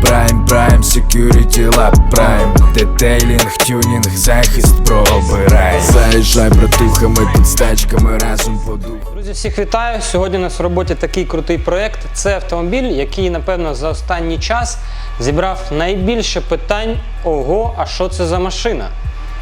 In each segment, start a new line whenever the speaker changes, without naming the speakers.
Prime, Prime, Security Lab Prime Детейлінг, тюнінг, захист пробирай Заїжджай братухами під стачками разом по духу
Друзі, всіх вітаю! Сьогодні у нас в роботі такий крутий проект. Це автомобіль, який, напевно, за останній час зібрав найбільше питань. Ого, а що це за машина?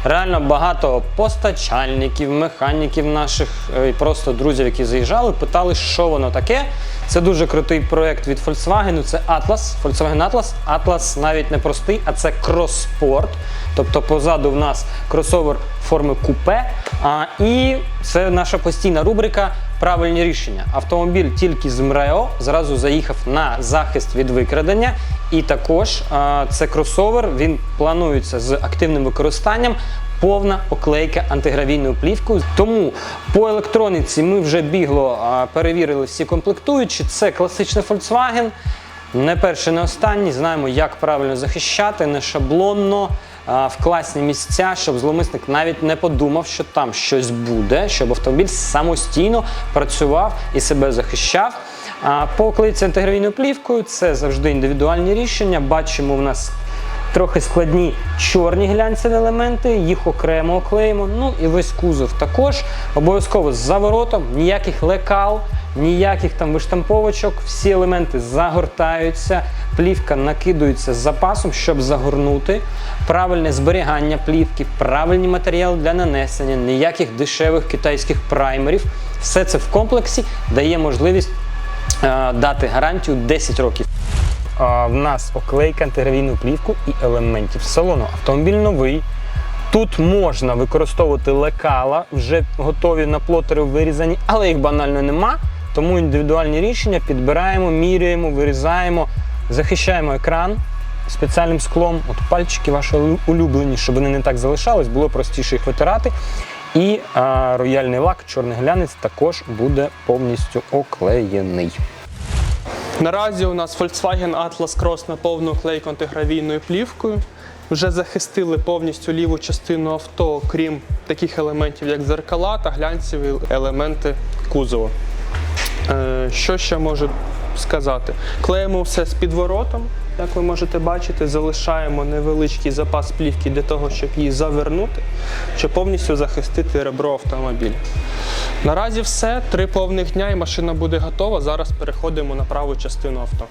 Реально багато постачальників, механіків наших е, і просто друзів, які заїжджали, питали, що воно таке. Це дуже крутий проект від Volkswagen. Це Atlas, Volkswagen Atlas. Atlas навіть не простий, а це кросспорт. Тобто позаду в нас кросовер форми купе. А, і це наша постійна рубрика Правильні рішення. Автомобіль тільки з МРЕО зразу заїхав на захист від викрадення. І також це кросовер. Він планується з активним використанням. Повна оклейка антигравійною плівкою. Тому по електроніці ми вже бігло перевірили всі комплектуючі. Це класичний Volkswagen. Не перший, не останній. Знаємо, як правильно захищати, не шаблонно, в класні місця, щоб зловмисник навіть не подумав, що там щось буде, щоб автомобіль самостійно працював і себе захищав. По оклейці антигравійною плівкою це завжди індивідуальні рішення. Бачимо, в нас трохи складні чорні глянцеві елементи, їх окремо оклеїмо. Ну і весь кузов також. Обов'язково з заворотом, ніяких лекал, ніяких там виштамповочок. Всі елементи загортаються, плівка накидується з запасом, щоб загорнути. Правильне зберігання плівки, правильні матеріали для нанесення, ніяких дешевих китайських праймерів. Все це в комплексі дає можливість е, дати гарантію 10 років. А, в нас оклейка антигравійну плівку і елементів салону. Автомобіль новий. Тут можна використовувати лекала, вже готові на плотери вирізані, але їх банально нема. Тому індивідуальні рішення підбираємо, міряємо, вирізаємо, захищаємо екран спеціальним склом. От пальчики ваші улюблені, щоб вони не так залишались, було простіше їх витирати. І а, рояльний лак, чорний глянець також буде повністю оклеєний.
Наразі у нас Volkswagen Atlas Cross на повну клейку антигравійною плівкою. Вже захистили повністю ліву частину авто, крім таких елементів, як зеркала та глянцеві елементи кузова. Е, Що ще можу сказати? Клеїмо все з підворотом, як ви можете бачити, залишаємо невеличкий запас плівки для того, щоб її завернути, щоб повністю захистити ребро автомобіля. Наразі все, три повних дня і машина буде готова. Зараз переходимо на праву частину авто.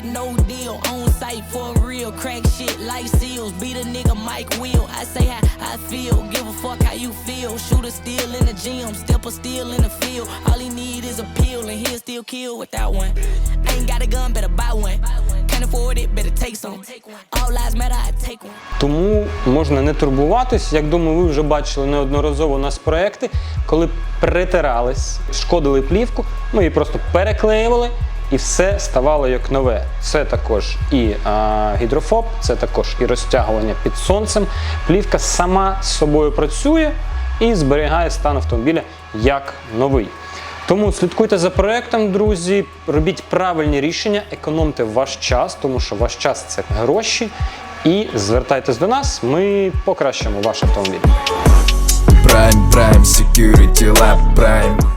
Bullshit, no deal. On site for real, crack shit like seals. Beat a nigga Mike Will. I say how I feel, give a fuck how you feel. Shooter still in the gym, stepper still in the field. All he need is a pill and he'll still kill without one. Ain't got a gun, better buy one. Can't afford it, better take some. All lives matter, I take one.
Тому можна не турбуватись. Як думаю, ви вже бачили неодноразово у нас проекти, коли притирались, шкодили плівку, ми її просто переклеювали. І все ставало як нове. Це також і а, гідрофоб, це також і розтягування під сонцем. Плівка сама з собою працює і зберігає стан автомобіля як новий. Тому слідкуйте за проектом, друзі, робіть правильні рішення, економте ваш час, тому що ваш час це гроші. І звертайтесь до нас, ми покращимо ваш автомобіль.
Prime, Prime, Security Lab Prime